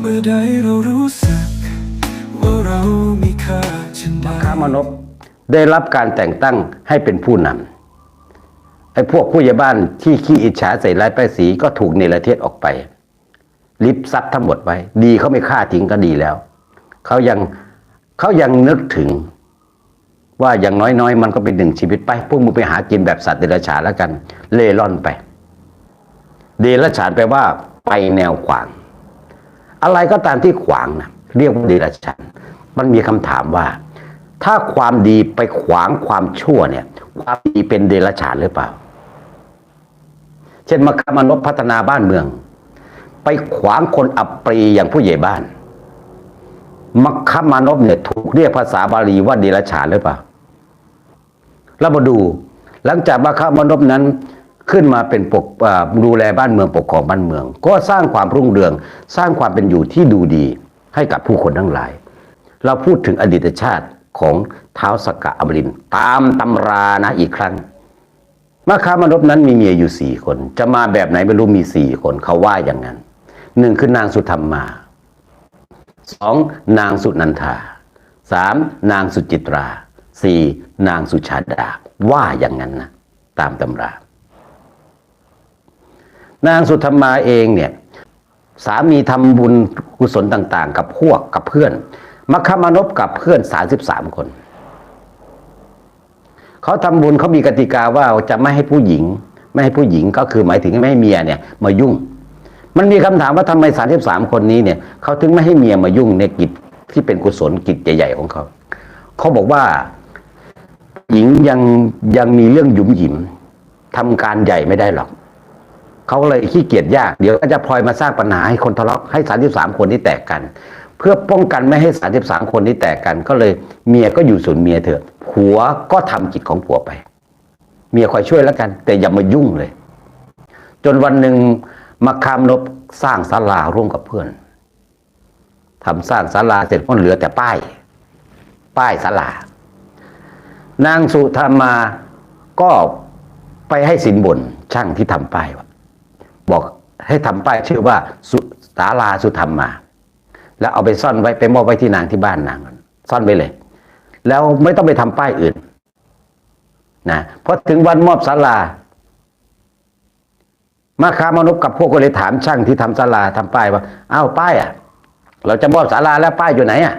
เมื่อใดเรารู้สึก ว่าเรามีค่าชนใดข้ามนพได้รับการแต่งตั้งให้เป็นผู้นำไอ้พวกผู้ใหญ่บ้านที่ขี้อิจฉาใส่ร้ายป้ายสีก็ถูกเนรเทศออกไป ลิบซับทั้งหมดไว้ ดีเขาไม่ฆ่าทิ้งก็ดีแล้วเขายังเขายังนึกถึง ว่าอย่างน้อยๆ มันก็เป็นหนึ่งชีวิตไป พวกมึงไปหากินแบบสัตว์เดรัจฉานแล้วกัน เล่ร่อนไป เดรัจฉานแปลว่าไปแนวขวาง อะไรก็ตามที่ขวางนะเรียกว่าเดรัจฉานมันมีคำถามว่า ถ้าความดีไปขวางความชั่วเนี่ย ความดีเป็นเดรัจฉานหรือเปล่า เช่นมาคามนพพัฒนาบ้านเมือง ไปขวางคนอับปรีอย่างผู้ใหญ่บ้านมัคคมานพเนี่ยถูกเรียกภาษาบาลีว่าเดรัจฉานหรือเปล่าเรามาดู หลังจากมัคคมานพนั้น ขึ้นมาเป็นปกอ่าดูแลบ้านเมืองปกครองบ้านเมือง ก็สร้างความรุ่งเรือง สร้างความเป็นอยู่ที่ดูดีให้กับผู้คนทั้งหลาย เราพูดถึงอดีตชาติของเท้าวสกกะอมรินตามตำรานะอีกครั้งมัคคามานพนั้นมีเมียอยู่สี่คน จะมาแบบไหนไม่รู้มีสี่คนเขาว่าอย่างนั้นหนึ่งคือนางสุธรรมมาสองนางสุนันทาสามนางสุจิตราสี่นางสุชาดาว่าอย่างนั้นนะตามตำรา นางสุธรรมาเองเนี่ยสามีทำบุญกุศลต่าง ๆ กับพวกกับเพื่อนมัคคมานพกับเพื่อนสาสิบสามคน เขาทำบุญเขามีกติกาว่าจะไม่ให้ผู้หญิง ไม่ให้ผู้หญิงก็คือหมายถึงไม่ให้เมียเนี่ย มายุ่ง มันมีคำถามว่าทำไมสามสิบสามคนนี้เนี่ยเขาถึงไม่ให้เมียมายุ่งในกิจที่เป็นกุศลกิจใหญ่ ๆ ของเขา เขาบอกว่าหญิงยังยังมีเรื่องหยุมหยิมทำการใหญ่ไม่ได้หรอก เขาเลยขี้เกียจยาก เดี๋ยวก็จะพลอยมาสร้างปัญหาให้คนทะเลาะให้สามสิบสามคนที่แตกกัน เพื่อป้องกันไม่ให้สามสิบสามคนที่แตกกัน ก็เลยเมียก็อยู่ส่วนเมียเถอะผัวก็ทำกิจของผัวไป เมียคอยช่วยแล้วกัน แต่อย่ามายุ่งเลย จนวันหนึ่งมาคามนบสร้างศาลาร่วมกับเพื่อนทำสร้างศาลาเสร็จก็เหลือแต่ป้าย ป้ายศาลานางสุธรรมาก็ไปให้สินบนช่างที่ทำป้ายว่า บอกให้ทำป้ายชื่อว่าสุศาลาสุธรรมา แล้วเอาไปซ่อนไว้ไปมอบไว้ที่นางที่บ้านนางซ่อนไว้เลย แล้วไม่ต้องไปทำป้ายอื่นนะพอถึงวันมอบศาลามาคามนุษย์กับพวกก็เลยถามช่างที่ทำศาลาทำป้ายว่าอ้าวป้ายอะ เราจะมอบศาลาแล้วป้ายอยู่ไหนอะ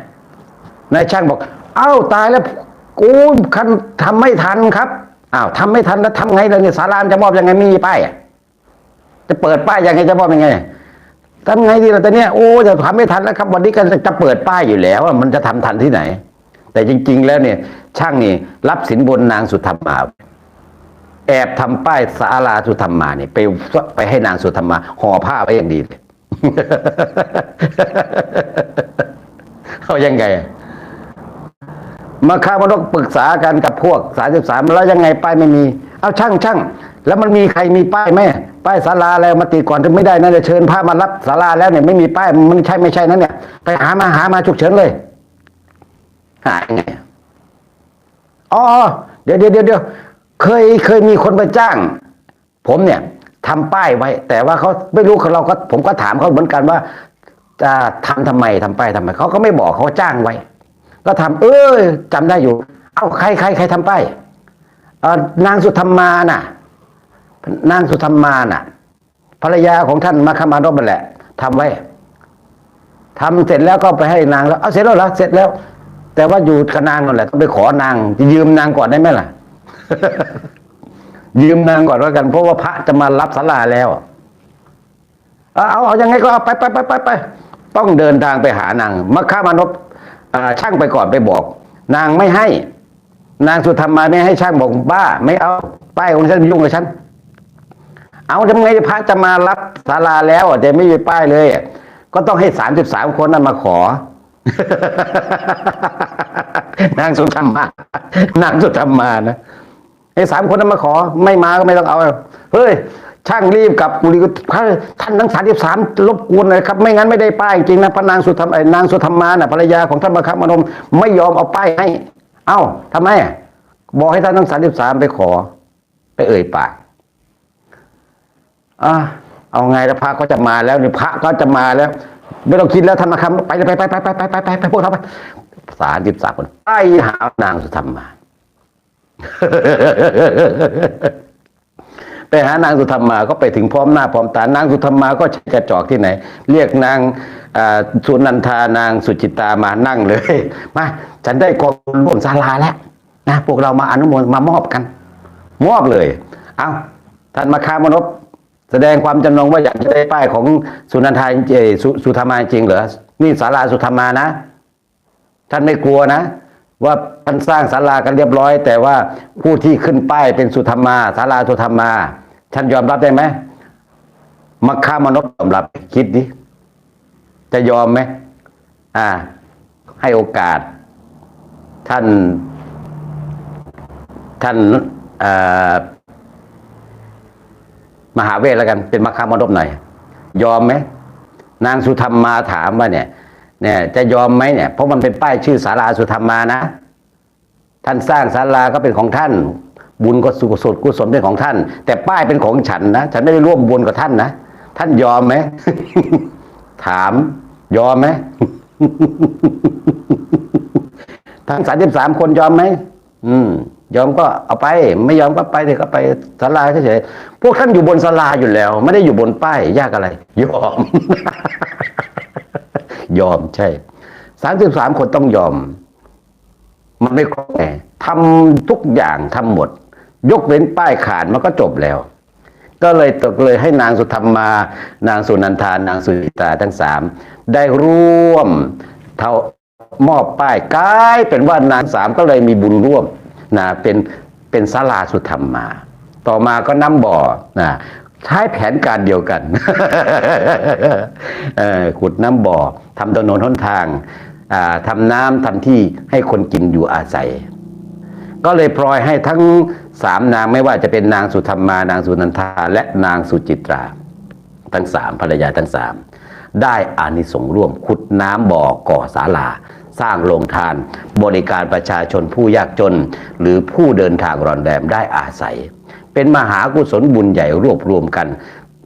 นายช่างบอกอ้าวตายแล้วกูคันทำไม่ทันครับอ้าวทำไม่ทันแล้วทำไงเลยเนี่ยศาลาจะมอบยังไงไม่มีป้ายอะ จะเปิดป้ายยังไงจะมอบยังไงทำไงดีล่ะตอนนี้โอ้จะทำไม่ทันแล้วครับ วันนี้ก็จะเปิดป้ายอยู่แล้วมันจะทำทันที่ไหน แต่จริง ๆ แล้วเนี่ย ช่างนี่รับสินบนนางสุธรรมาแอบทำป้ายสาราสุธรรมาเนี่ยไปไปให้นางสุธรรมาห่อผ้าไว้อย่างดีเลยเขายังไงมาข้าวมันต้องปรึกษากันกับพวกสามสิบสามแล้วยังไงป้ายไม่มี เอาช่างช่าง แล้วมันมีใครมีป้ายไหมป้ายศาลาอะไรมาติดก่อนถึงไม่ได้นะจะเชิญพระมารับศาลาแล้วเนี่ยไม่มีป้ายมันใช่ไม่ใช่นั่นเนี่ย ไปหามาหามาฉุกเฉินเลยหายังไงอ๋อเดี๋ยวเดี๋ยวเดี๋ยวเดี๋ยวเคยเคยมีคนไปจ้าง ผมเนี่ยทำป้ายไว้ แต่ว่าเขาไม่รู้เราก็ ผมก็ถามเขาเหมือนกันว่า จะทำทำไมทำป้ายทำไมเขาก็ไม่บอกเขาจ้างไว้ ก็ทำเออจำได้อยู่ เอ้าใครใครใครทำป้ายเอ่อนางสุธรรมาน่ะ นางสุธรรมาน่ะ ภรรยาของท่านมาคามานพนั่นแหละทำไว้ทำเสร็จแล้วก็ไปให้นางแล้วเอาเสร็จแล้วเหรอเสร็จแล้ว แต่ว่าอยู่กับนางนั่นแหละต้องไปขอนางจะยืมนางก่อนได้ไหมล่ะ ยืมนางก่อนแล้วกัน เพราะว่าพระจะมารับศาลาแล้วเอาเอาเอายังไงก็เอาไปไปไปไปไปต้องเดินทางไปหานางมัคคามานพอ่าช่างไปก่อนไปบอก นางไม่ให้ นางสุธรรมาไม่ให้ช่างบอกบ้า ไม่เอาป้ายของฉันไม่ยุ่งกับฉัน เอาทำไงพระจะมารับศาลาแล้วแต่ไม่มีป้ายเลย ก็ต้องให้สามสิบสามคนนั้นมาขอนางสุธรรมานางสุธรรมานะไอ้สามคนนั้นมาขอ ไม่มาก็ไม่ต้องเอาเฮ้ยช่างรีบกลับกุลีก็ท่านทั้งสามสิบสามรบกวนเลยครับ ไม่งั้นไม่ได้ป้ายจริงนะพระนางสุธรรมนางสุธรรมาน่ะภรรยาของท่านมคับมนมไม่ยอมเอาป้ายให้ เอ้าทำไมบอกให้ท่านทั้งสามสิบสามไปขอ ไปเอ่ยปาก อะเอาไงแล้วพระก็จะมาแล้วนี่พระก็จะมาแล้ว ไม่ต้องคิดแล้วท่านมาคำไปไปไปไปไปไปไปไปไปพวกเราไปสามสิบสามคนไปหานางสุธรรมมาไปหานางสุธรรมาก็ไปถึงพร้อมหน้าพร้อมตานางสุธรรมาก็ใช้กระจอกที่ไหน เรียกนางสุนันทานางสุจิตามานั่งเลยมาฉันได้กองร่วมศาลาแล้วนะพวกเรามาอนุโมทนมามอบกัน มอบเลย เอาท่านมาคามนพ แสดงความจำนงว่าอยากจะได้ป้ายของสุนันทาเอ่อสุสุธรรมาจริงเหรอนี่ศาลาสุธรรมานะ ท่านไม่กลัวนะ ว่าท่านสร้างศาลากันเรียบร้อย แต่ว่าผู้ที่ขึ้นป้ายเป็นสุธรรมาศาลาสุธรรมา ท่านยอมรับได้ไหมมัคคามนพยอมรับคิดดิจะยอมไหมอ่า ให้โอกาส ท่าน ท่านอ่อ มหาเวทแล้วกันเป็นมัคคามนพหน่อย ยอมไหมนางสุธรรมมาถามว่าเนี่ย เนี่ยจะยอมไหมเนี่ยเพราะมันเป็นป้ายชื่อศาลาสุธรรมานะ ท่านสร้างศาลาก็เป็นของท่าน บุญก็สุกุศลกุศลเป็นของท่าน แต่ป้ายเป็นของฉันนะฉันไม่ได้ร่วมบุญกับท่านนะท่านยอมไหมถามยอมไหมทั้งสามสิบสามคนยอมไหมอืม ยอมก็เอาไป ไม่ยอมก็ไปเถอะก็ไปศาลาเฉยๆพวกท่านอยู่บนศาลาอยู่แล้ว ไม่ได้อยู่บนป้ายยากอะไร ยอม ยอมใช่สามสิบสามคนต้องยอม มันไม่ครบไงทำทุกอย่างทำหมด ยกเว้นป้ายขาดมันก็จบแล้ว ก็เลยตกเลยให้นางสุธรรมา นางสุนันทานางสุจิตาทั้งสามได้ร่วมเท่ามอบป้ายกลายเป็นว่านางสามก็เลยมีบุญร่วม นะเป็นเป็นศาลาสุธรรมมา ต่อมาก็น้ำบ่อนะใช้แผนการเดียวกันขุดน้ำบ่อทำถนนหนทางอ่าทำน้ำทำที่ให้คนกินอยู่อาศัย ก็เลยพลอยให้ทั้งสามนางไม่ว่าจะเป็นนางสุธรรมานางสุนันทาและนางสุจิตรา ทั้งสามภรรยาทั้งสามได้อานิสงส์ร่วมขุดน้ำบ่อก่อศาลา สร้างโรงทาน บริการประชาชนผู้ยากจน หรือผู้เดินทางรอนแรมได้อาศัย เป็นมหากุศลบุญใหญ่รวบรวมกัน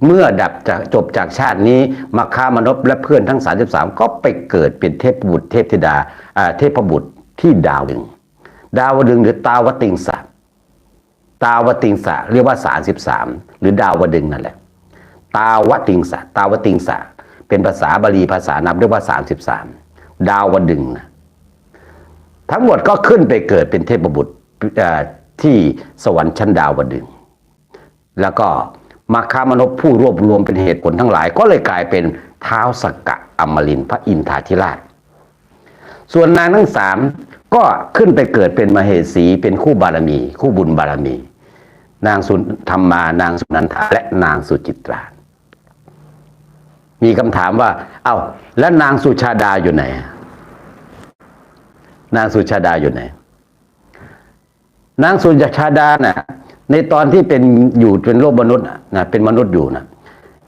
เมื่อดับจากจบจากชาตินี้มาคามนพและเพื่อนทั้ง 33 ก็ไปเกิดเป็นเทพบุตรเทพธิดาเทพบุตรที่ดาวดึง ดาวดึงหรือตาวติงสะตาวติงสะเรียกว่าสามสิบสามหรือดาวดึงนั่นแหละ ตาวติงสะตาวติงสะเป็นภาษาบาลีภาษานามเรียกว่าสามสิบสาม ดาวดึงนะทั้งหมดก็ขึ้นไปเกิดเป็นเทพบุตรที่สวรรค์ชั้นดาวดึง แล้วก็มาคามนพผู้รวบรวมเป็นเหตุผลทั้งหลาย ก็เลยกลายเป็นเท้าสกกะอมรินพระอินทาธิราช ส่วนนางทั้งสามก็ขึ้นไปเกิดเป็นมเหสีเป็นคู่บารมี คู่บุญบารมี นางสุธรรมานางสุนันทาและนางสุจิตรา มีคำถามว่า เอา้า แล้วนางสุชาดาอยู่ไหน นางสุชาดาอยู่ไหน นางสุชาดาน่ะ ในตอนที่เป็นอยู่เป็นโลกมนุษย์นะเป็นมนุษย์อยู่นะ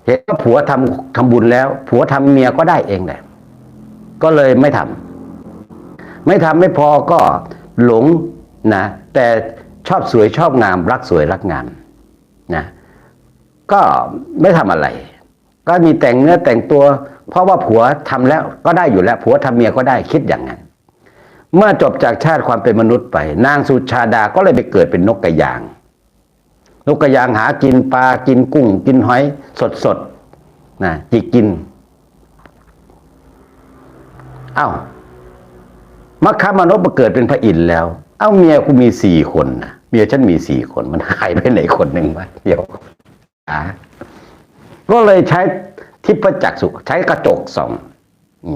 เห็นว่าผัวทำทำบุญแล้ว ผัวทำเมียก็ได้เองแหละ ก็เลยไม่ทำไม่ทำไม่พอก็หลงนะแต่ชอบสวยชอบงาม รักสวยรักงามนะก็ไม่ทำอะไร ก็มีแต่งเนื้อแต่งตัว เพราะว่าผัวทำแล้วก็ได้อยู่แล้ว ผัวทำเมียก็ได้คิดอย่างนั้น เมื่อจบจากชาติความเป็นมนุษย์ไป นางสุชาดาก็เลยไปเกิดเป็นนกกระยาง นกกระยางหากินปลากินกุ้ง กินหอยสดสดๆนะจิกกินเอ้ามัคคามนพมาเกิดเป็นพระอินทร์แล้ว เอ้าเมียกูมีสี่คนนะเมียฉันมีสี่คนมันหายไปไหนคนหนึ่งวะเดี๋ยวอ่า ก็เลยใช้ทิพจักษุใช้กระจกส่องอ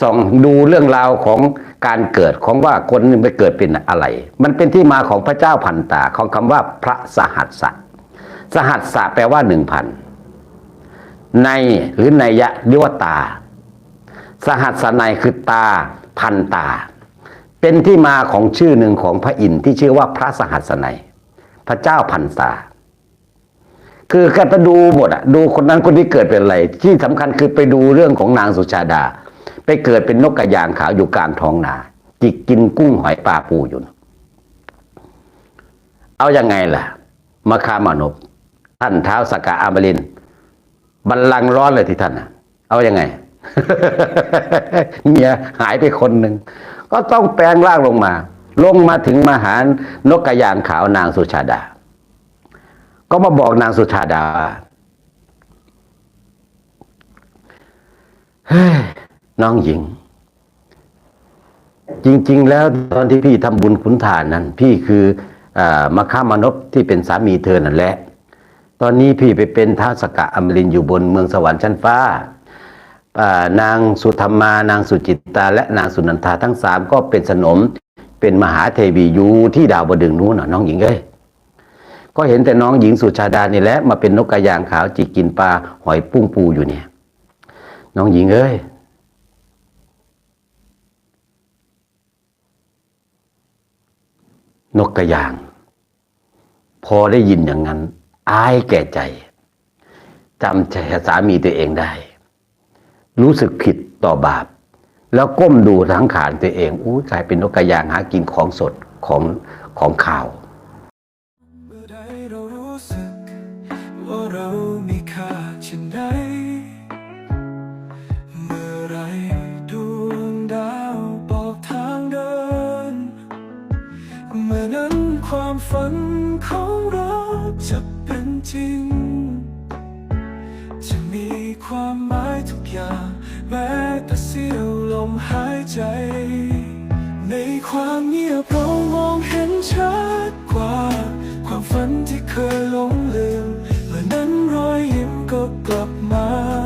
ส่องดูเรื่องราวของการเกิดของว่าคนหนึงไปเกิดเป็นอะไร มันเป็นที่มาของพระเจ้าพันตาของคำว่าพระสหัสสะสหัสสะแปลว่าหนึ่งพันในหรือในยะเรียกว่าตา สหัสนัยคือตาพันตา เป็นที่มาของชื่อหนึ่งของพระอินทร์ที่ชื่อว่าพระสหัสนัยพระเจ้าพันตา คือแกไปดูหมดอะดูคนนั้นคนนี้เกิดเป็นอะไร ที่สำคัญคือไปดูเรื่องของนางสุชาดา ไปเกิดเป็นนกกระยางขาวอยู่กลางท้องนาจิกกินกุ้งหอยปลาปูอยู่ เอายังไงล่ะมาคามานพท่านเท้าสกกะอามรินบัลลังร้อนเลยที่ท่านน่ะเอายังไงเมียหายไปคนหนึ่งก็ต้องแปลงร่างลงมา ลงมาถึงมหานกกระยางขาวนางสุชาดา ก็มาบอกนางสุชาดาเฮ้ยน้องหญิง จริง ๆ แล้วตอนที่พี่ทำบุญขุนทานนั้น พี่คืออมาค้ามานพที่เป็นสามีเธอนั่นแหละ ตอนนี้พี่ไปเป็นท้าวสกะอมรินอยู่บนเมืองสวรรค์ชั้นฟ้าอ่านางสุธรรมานางสุจิตตา และนางสุนันทาทั้งสามก็เป็นสนมเป็นมหาเทวีอยู่ที่ดาวบดึงนู้นน่ะน้องหญิงเอ้ย ก็เห็นแต่น้องหญิงสุชาดานี่แหละมาเป็นนกกระยางขาวจิกกินปลาหอยปุ้งปูอยู่เนี่ย น้องหญิงเอ้ยนกกระยาง พอได้ยินอย่างนั้น อายแก่ใจจำใจสามีตัวเองได้ รู้สึกผิดต่อบาป แล้วก้มดูทั้งขานตัวเองอู้กลายเป็นนกกระยางหากินของสดของของข่าว เช่นใด เมื่อไรดวงดาวบอกทางเดิน เมื่อนั้นความฝันของเราจะเป็นจริง จะมีความหมายทุกอย่าง แม้แต่เสี้ยวลมหายใจ ในความเงียบเรามองเห็นชัดกว่า ความฝันที่เคยหลงลืมและนั้นรอยยิ้ม ก็กลับมา